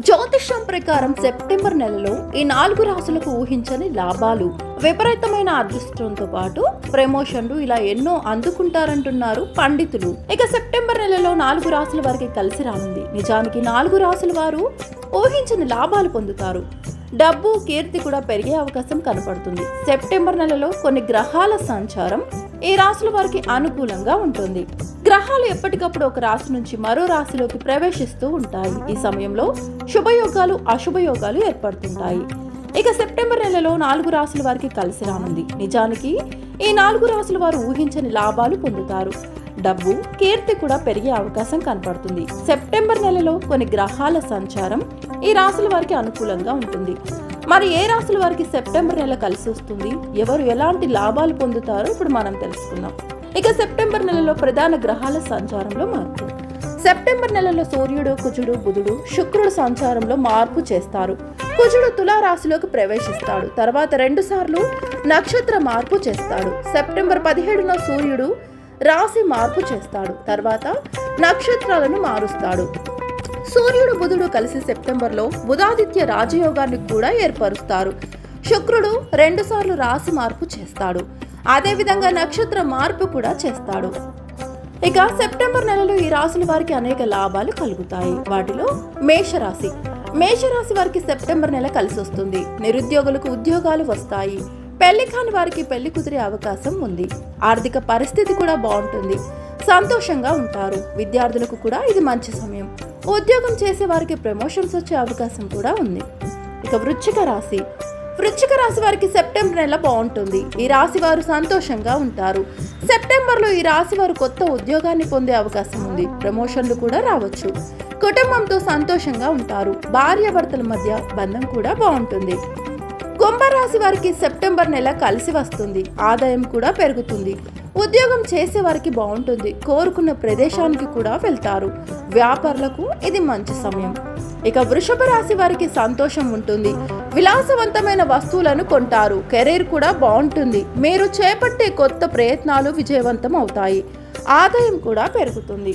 జ్యోతిష్యం ప్రకారం సెప్టెంబర్ నెలలో ఈ నాలుగు రాసులకు ఊహించని లాభాలు విపరీతమైన అదృష్టంతో పాటు ప్రమోషన్లు ఇలా ఎన్నో అందుకుంటారంటున్నారు పండితులు. ఇక సెప్టెంబర్ నెలలో నాలుగు రాసుల వారికి కలిసి రానుంది. నిజానికి నాలుగు రాసుల వారు ఊహించని లాభాలు పొందుతారు. డబ్బు కీర్తి కూడా పెరిగే అవకాశం కనపడుతుంది. సెప్టెంబర్ నెలలో కొన్ని గ్రహాల సంచారం ఈ రాశుల వారికి అనుకూలంగా ఉంటుంది. గ్రహాలు ఎప్పటికప్పుడు ఒక రాశి నుంచి మరో రాశిలోకి ప్రవేశిస్తూ ఉంటాయి. ఈ సమయంలో శుభయోగాలు అశుభయోగాలు ఏర్పడుతుంటాయి. ఇక సెప్టెంబర్ నెలలో నాలుగు రాశుల వారికి కలిసి రానుంది. నిజానికి ఈ నాలుగు రాశుల వారు ఊహించని లాభాలు పొందుతారు. డబ్బు కీర్తి కూడా పెరిగే అవకాశం కనపడుతుంది. సెప్టెంబర్ నెలలో కొన్ని గ్రహాల సంచారం ఈ రాశుల వారికి అనుకూలంగా ఉంటుంది. మరి ఏ రాశుల వారికి సెప్టెంబర్ నెల కలిసి వస్తుంది? ఎవరు ఎలాంటి లాభాలు పొందుతారో ఇప్పుడు మనం తెలుసుకుందాం. ఇక సెప్టెంబర్ నెలలో ప్రధాన గ్రహాల సంచారంలో మార్పు. సెప్టెంబర్ నెలలో సూర్యుడు కుజుడు బుధుడు శుక్రుడు సంచారంలో మార్పు చేస్తారు. కుజుడు తులారాశిలోకి ప్రవేశిస్తాడు. తర్వాత రెండు సార్లు నక్షత్ర మార్పు చేస్తాడు. సెప్టెంబర్ పదిహేడున సూర్యుడు రాశి మార్పు చేస్తాడు. తర్వాత నక్షత్రాలను మారుస్తాడు. సూర్యుడు బుధుడు కలిసి సెప్టెంబర్లో బుధాదిత్య రాజయోగాన్ని కూడా ఏర్పరుస్తారు. శుక్రుడు రెండుసార్లు రాశి మార్పు చేస్తాడు. అదేవిధంగా నక్షత్ర మార్పు కూడా చేస్తాడు. ఇక సెప్టెంబర్ నెలలో ఈ రాశుల వారికి అనేక లాభాలు కలుగుతాయి. వాటిలో మేషరాశి. మేషరాశి వారికి సెప్టెంబర్ నెల కలిసి వస్తుంది నిరుద్యోగులకు ఉద్యోగాలు వస్తాయి. పెళ్ళి కాని వారికి పెళ్ళి కుదిరే అవకాశం ఉంది. ఆర్థిక పరిస్థితి కూడా బాగుంటుంది. సంతోషంగా ఉంటారు. విద్యార్థులకు కూడా ఇది మంచి సమయం. ఉద్యోగం చేసే వారికి ప్రమోషన్స్ వచ్చే అవకాశం కూడా ఉంది. ఇక వృచ్చిక రాశి. వృచ్చిక రాశి వారికి సెప్టెంబర్ నెల బాగుంటుంది. ఈ రాశి వారు సంతోషంగా ఉంటారు. సెప్టెంబర్లో ఈ రాశి వారు కొత్త ఉద్యోగాన్ని పొందే అవకాశం ఉంది. ప్రమోషన్లు కూడా రావచ్చు. కుటుంబంతో సంతోషంగా ఉంటారు. భార్యాభర్తల మధ్య బంధం కూడా బాగుంటుంది. కుంభరాశి వారికి సెప్టెంబర్ నెల కలిసి వస్తుంది. ఆదాయం కూడా పెరుగుతుంది. ఉద్యోగం చేసే వారికి బాగుంటుంది. కోరుకున్న ప్రదేశానికి కూడా వెళ్తారు. వ్యాపారులకు ఇది మంచి సమయం. ఇక వృషభ రాశి వారికి సంతోషం ఉంటుంది. విలాసవంతమైన వస్తువులను కొంటారు. కెరీర్ కూడా బాగుంటుంది. మీరు చేపట్టే కొత్త ప్రయత్నాలు విజయవంతం అవుతాయి. ఆదాయం కూడా పెరుగుతుంది.